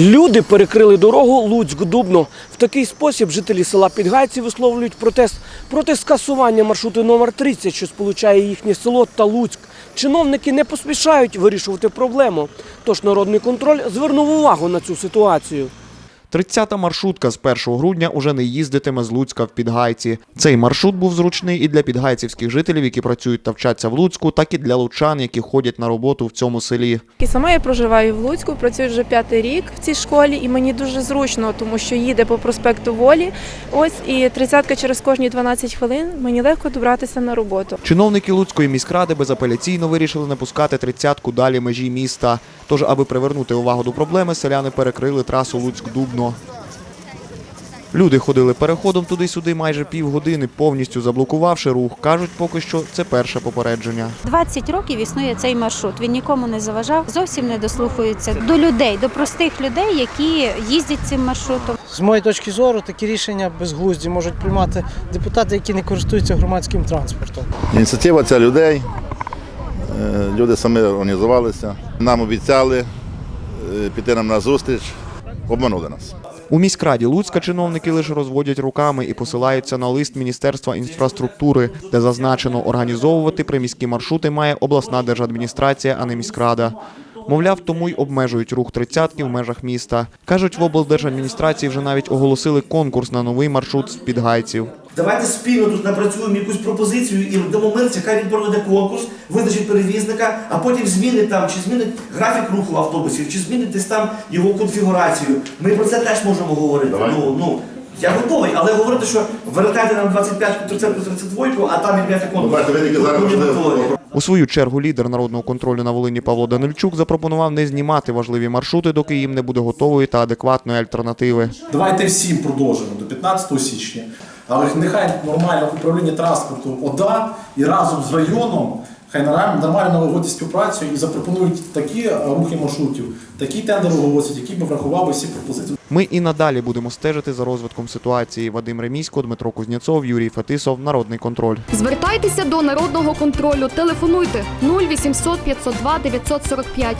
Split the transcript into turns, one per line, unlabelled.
Люди перекрили дорогу Луцьк-Дубно. В такий спосіб жителі села Підгайці висловлюють протест проти скасування маршруту номер 30, що сполучає їхнє село та Луцьк. Чиновники не поспішають вирішувати проблему. Тож народний контроль звернув увагу на цю ситуацію.
30-та маршрутка з 1 грудня уже не їздитиме з Луцька в Підгайці. Цей маршрут був зручний і для підгайцівських жителів, які працюють та вчаться в Луцьку, так і для лучан, які ходять на роботу в цьому селі.
І сама я проживаю в Луцьку, працюю вже п'ятий рік в цій школі, і мені дуже зручно, тому що їде по проспекту Волі. Ось і тридцятка через кожні 12 хвилин. Мені легко добратися на роботу.
Чиновники Луцької міськради безапеляційно вирішили не пускати тридцятку далі межі міста. Тож, аби привернути увагу до проблеми, селяни перекрили трасу Луцьк-Дубно. Люди ходили переходом туди-сюди майже півгодини, повністю заблокувавши рух. Кажуть, поки що це перше попередження.
20 років існує цей маршрут. Він нікому не заважав, зовсім не дослухається до людей, до простих людей, які їздять цим маршрутом.
З моєї точки зору, такі рішення безглузді можуть приймати депутати, які не користуються громадським транспортом.
Ініціатива ця людей. Е, Люди самі організувалися. Нам обіцяли е, піти нам на зустріч, обманули нас.
У міськраді Луцька чиновники лише розводять руками і посилаються на лист Міністерства інфраструктури, де зазначено організовувати приміські маршрути має обласна держадміністрація, а не міськрада. Мовляв, тому й обмежують рух тридцятки в межах міста. Кажуть, в облдержадміністрації вже навіть оголосили конкурс на новий маршрут з підгайців.
Давайте спільно тут напрацюємо якусь пропозицію і дамо митці, хай він проведе конкурс, визначить перевізника, а потім змінить там, чи змінить графік руху автобусів, чи змінить десь там його конфігурацію. Ми про це теж можемо говорити. Ну, ну, я готовий, але говорити, що вертайте нам 25 30 32 а там відм'яти конкурс.
бачите, ви тільки зараз
не
можливо,
готові.
У свою чергу лідер народного контролю на Волині Павло Данильчук запропонував не знімати важливі маршрути, доки їм не буде готової та адекватної альтернативи.
Давайте всім продовжимо до 15 січня. Але нехай нормальне управління транспорту ОДА і разом з районом хай нормально нормально налагодять співпрацю і запропонують такі е, рухи маршрутів, такі тендери оголосять, які б врахували всі пропозиції.
Ми і надалі будемо стежити за розвитком ситуації. Вадим Ремісько, Дмитро Кузнєцов, Юрій Фетисов, Народний контроль.
Звертайтеся до народного контролю. Телефонуйте 0800 502 945